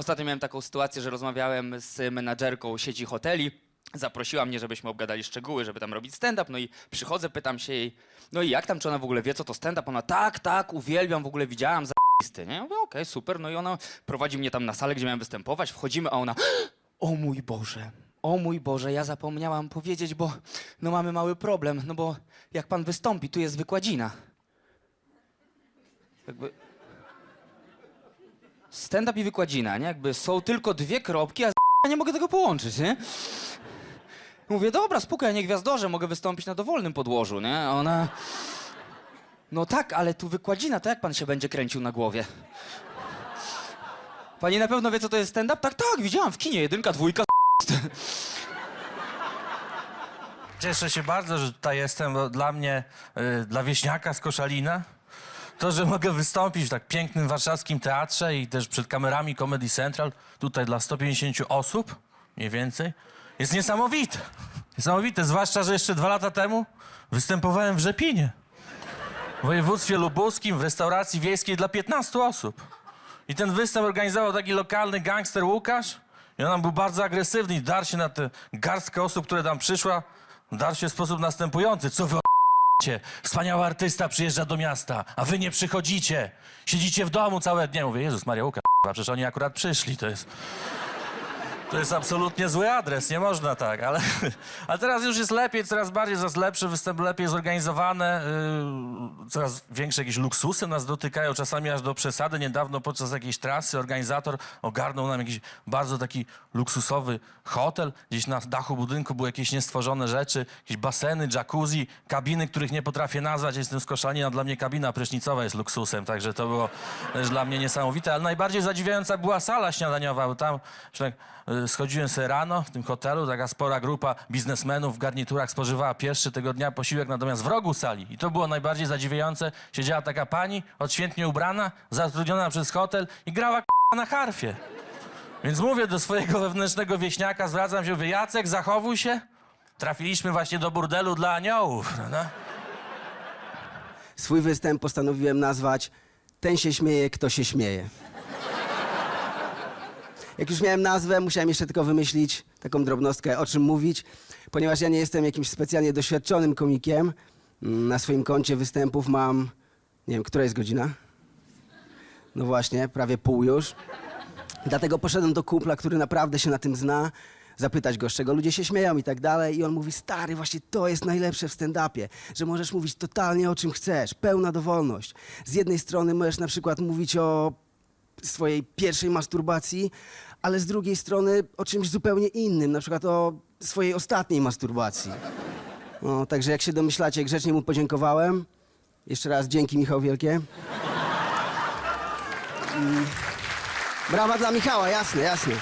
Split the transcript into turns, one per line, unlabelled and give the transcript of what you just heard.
Ostatnio miałem taką sytuację, że rozmawiałem z menadżerką sieci hoteli. Zaprosiła mnie, żebyśmy obgadali szczegóły, żeby tam robić stand-up. No i przychodzę, pytam się jej, no i jak tam, czy ona w ogóle wie, co to stand-up? Ona, tak, tak, uwielbiam, w ogóle widziałam, za***sty, nie? Ja mówię, okej, super. No i ona prowadzi mnie tam na salę, gdzie miałem występować. Wchodzimy, a ona, o mój Boże, o mój Boże, ja zapomniałam powiedzieć, bo no mamy mały problem, no bo jak pan wystąpi, tu jest wykładzina. Jakby... Stand-up i wykładzina, nie? Jakby są tylko dwie kropki, a z- ja nie mogę tego połączyć, nie? Mówię, dobra, spoko, ja nie gwiazdorze, mogę wystąpić na dowolnym podłożu, nie? Ona... No tak, ale tu wykładzina, to jak pan się będzie kręcił na głowie? Pani na pewno wie, co to jest stand-up? Tak, tak, widziałam w kinie, jedynka, dwójka,
Cieszę się bardzo, że tutaj jestem, bo dla mnie, y, dla wieśniaka z Koszalina, to, że mogę wystąpić w tak pięknym warszawskim teatrze i też przed kamerami Comedy Central, tutaj dla 150 osób, mniej więcej, jest niesamowite. Niesamowite, zwłaszcza, że jeszcze dwa lata temu występowałem w Rzepinie, w województwie lubuskim, w restauracji wiejskiej dla 15 osób. I ten występ organizował taki lokalny gangster Łukasz. I on był bardzo agresywny i dar się na tę garstkę osób, które tam przyszła. Dar się w sposób następujący. Co wy? Wspaniały artysta przyjeżdża do miasta, a wy nie przychodzicie. Siedzicie w domu całe dnie. Mówię, Jezus Maria Łukasz, k***a, przecież oni akurat przyszli. To jest... To jest absolutnie zły adres, nie można tak, ale, ale teraz już jest lepiej, coraz bardziej, coraz lepszy, występ lepiej zorganizowane, yy, coraz większe jakieś luksusy nas dotykają, czasami aż do przesady. Niedawno podczas jakiejś trasy organizator ogarnął nam jakiś bardzo taki luksusowy hotel, gdzieś na dachu budynku były jakieś niestworzone rzeczy, jakieś baseny, jacuzzi, kabiny, których nie potrafię nazwać, jestem z Koszalina, dla mnie kabina prysznicowa jest luksusem, także to było też dla mnie niesamowite, ale najbardziej zadziwiająca była sala śniadaniowa, bo tam że tak, y, schodziłem sobie rano w tym hotelu, taka spora grupa biznesmenów w garniturach spożywała pierwszy tego dnia posiłek, natomiast w rogu sali, i to było najbardziej zadziwiające, siedziała taka pani, odświętnie ubrana, zatrudniona przez hotel i grała na harfie. Więc mówię do swojego wewnętrznego wieśniaka, zwracam się, Jacek, zachowuj się. Trafiliśmy właśnie do burdelu dla aniołów, prawda?
Swój występ postanowiłem nazwać Ten się śmieje, kto się śmieje. Jak już miałem nazwę, musiałem jeszcze tylko wymyślić taką drobnostkę, o czym mówić, ponieważ ja nie jestem jakimś specjalnie doświadczonym komikiem. Na swoim koncie występów mam, nie wiem, która jest godzina? No właśnie, prawie pół już. Dlatego poszedłem do kumpla, który naprawdę się na tym zna, zapytać go, z czego ludzie się śmieją i tak dalej. I on mówi, stary, właśnie to jest najlepsze w stand-upie, że możesz mówić totalnie o czym chcesz, pełna dowolność. Z jednej strony możesz na przykład mówić o swojej pierwszej masturbacji, ale z drugiej strony o czymś zupełnie innym, na przykład o swojej ostatniej masturbacji. No, także jak się domyślacie, grzecznie mu podziękowałem. Jeszcze raz dzięki, Michał Wielkie. I... Brawa dla Michała, jasne, jasne.